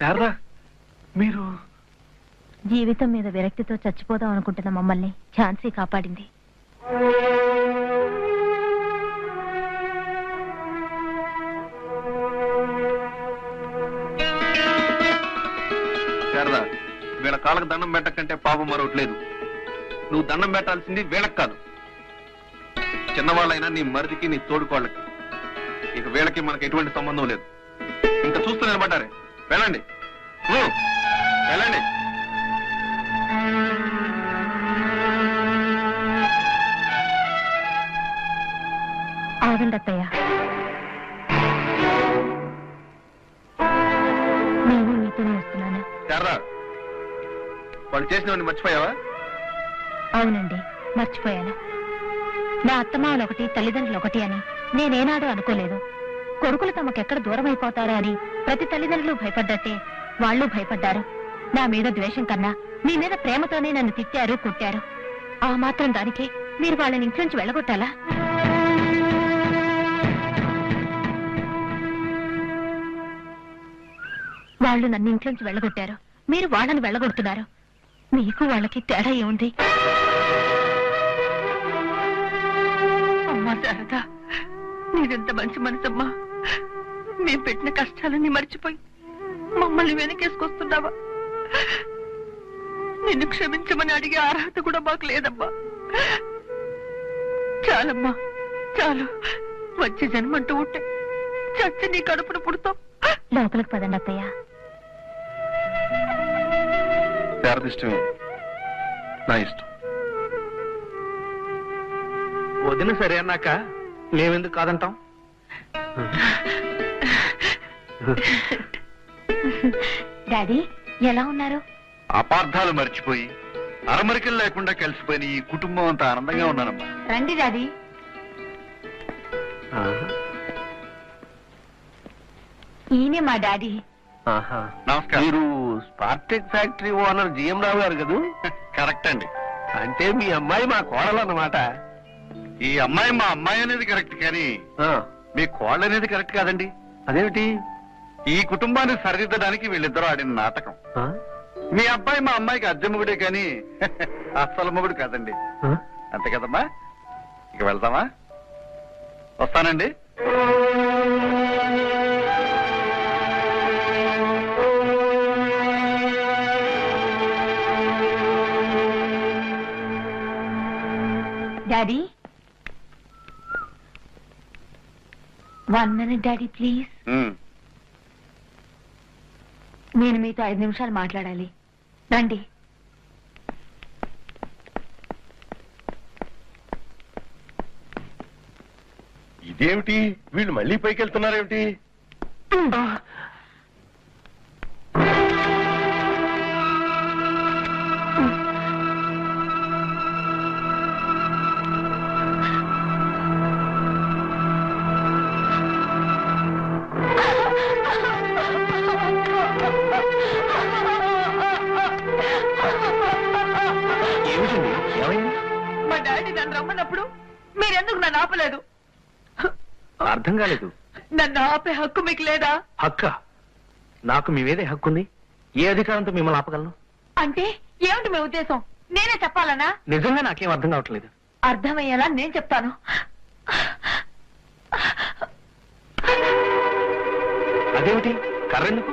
శారదా మీరు జీవితం మీద విరక్తితో చచ్చిపోదాం అనుకుంటున్న మమ్మల్ని ఝాన్సీ కాపాడింది. శారదా వీళ్ళ కాళ్ళకు దండం పెట్టకంటే పాపం మరొకటి లేదు నువ్వు దండం పెట్టాల్సింది వీళ్ళకి కాదు. చిన్నవాళ్ళైనా నీ మరిదికి నీ తోడుకోళ్ళకి. ఇక వీళ్ళకి మనకి ఎటువంటి సంబంధం లేదు. ఇంకా చూస్తూ నిలబడ్డారే. వెళ్ళండి. వెళ్ళండి. ఆగండి అత్తయ్య. నేను మీతోనే వస్తున్నాను. వాళ్ళు చేసినవన్నీ మర్చిపోయావా? అవునండి మర్చిపోయాను. నా అత్తమామలు ఒకటి తల్లిదండ్రులు ఒకటి అని నేనేనాడు అనుకోలేదు. కొడుకులు తమకెక్కడ దూరం అయిపోతారా అని ప్రతి తల్లిదండ్రులు భయపడ్డట్టే వాళ్ళు భయపడ్డారు. నా మీద ద్వేషం కన్నా మీ మీద ప్రేమతోనే నన్ను తిట్టారు కుట్టారు. ఆ మాత్రం దానికి మీరు వాళ్ళని ఇంట్లోంచి వెళ్ళగొట్టాలా? వాళ్ళు నన్ను ఇంట్లోంచి వెళ్ళగొట్టారు. మీరు వాళ్ళని వెళ్ళగొడుతున్నారు. మీకు వాళ్ళకి తేడా ఏముంది? అమ్మా శారదా నీదెంత మంచి మనసమ్మా. మేం పెట్టిన కష్టాలన్నీ మర్చిపోయి మమ్మల్ని వెనకేసుకొస్తున్నావా? నిన్ను క్షమించమని అడిగే అర్హత కూడా మాకు లేదమ్మా. చాలమ్మా చాలు. వచ్చే జన్మంటూ ఉంటే చచ్చి నీ కడుపును పుడతాం లోపలికి పదండి అత్తయ్య. నా ఇష్టం. వదిన సరే అన్నాక మేమెందుకు కాదంటాం? డాడీ ఎలా ఉన్నారు? అపార్థాలు మర్చిపోయి అరమరికలు లేకుండా కలిసిపోయిన ఈ కుటుంబం అంతా ఆనందంగా ఉన్నానమ్మా. రండి డాడీ. ఈయనే మా డాడీ. నమస్కారం. మీరు Spartek factory owner GM Rao garu కదూ? కరెక్ట్ అండి. అంటే మీ అమ్మాయి మా కోడలు అన్నమాట. ఈ అమ్మాయి మా అమ్మాయి అనేది కరెక్ట్ కానీ ఆ, మీ కోళ్ళు అనేది కరెక్ట్ కాదండి. అదేమిటి? ఈ కుటుంబాన్ని సరిదిద్దడానికి వీళ్ళిద్దరూ ఆడిన నాటకం? మీ అబ్బాయి మా అమ్మాయికి అద్దె మొగుడే కానీ అస్సలు మొగుడు కాదండి? అంతే కదమ్మా? ఇక వెళ్తామా? వస్తానండి. Daddy one minute daddy please. నేను మీతో ఐదు నిమిషాలు మాట్లాడాలి. రండి. ఇదేమిటి? వీళ్ళు మళ్ళీ పైకి వెళ్తున్నారేమిటి నన్ను రమ్మన్నప్పుడు మీరెందుకు నన్ను ఆపలేదు? అర్థం కాలేదు. నన్ను ఆపే హక్కు మీకు లేదా? హక్క? నాకు మీ మీదే హక్కు ఉంది ఏ అధికారంతో మిమ్మల్ని ఆపగలను? అంటే ఏమిటి మీ ఉద్దేశం? నేనే చెప్పాలనా? నిజంగా నాకేం అర్థం కావట్లేదు. అర్థమయ్యేలా నేను చెప్తాను. అదేమిటి? కర్రెందుకు?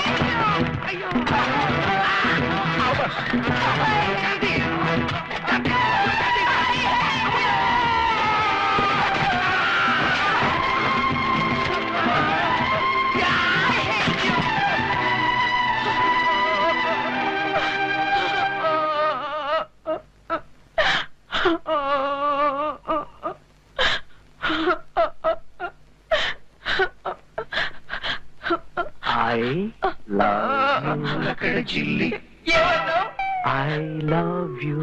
I love chilli I love you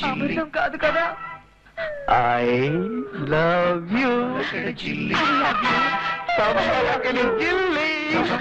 chilli కాదు కదా? I love you chilli chilli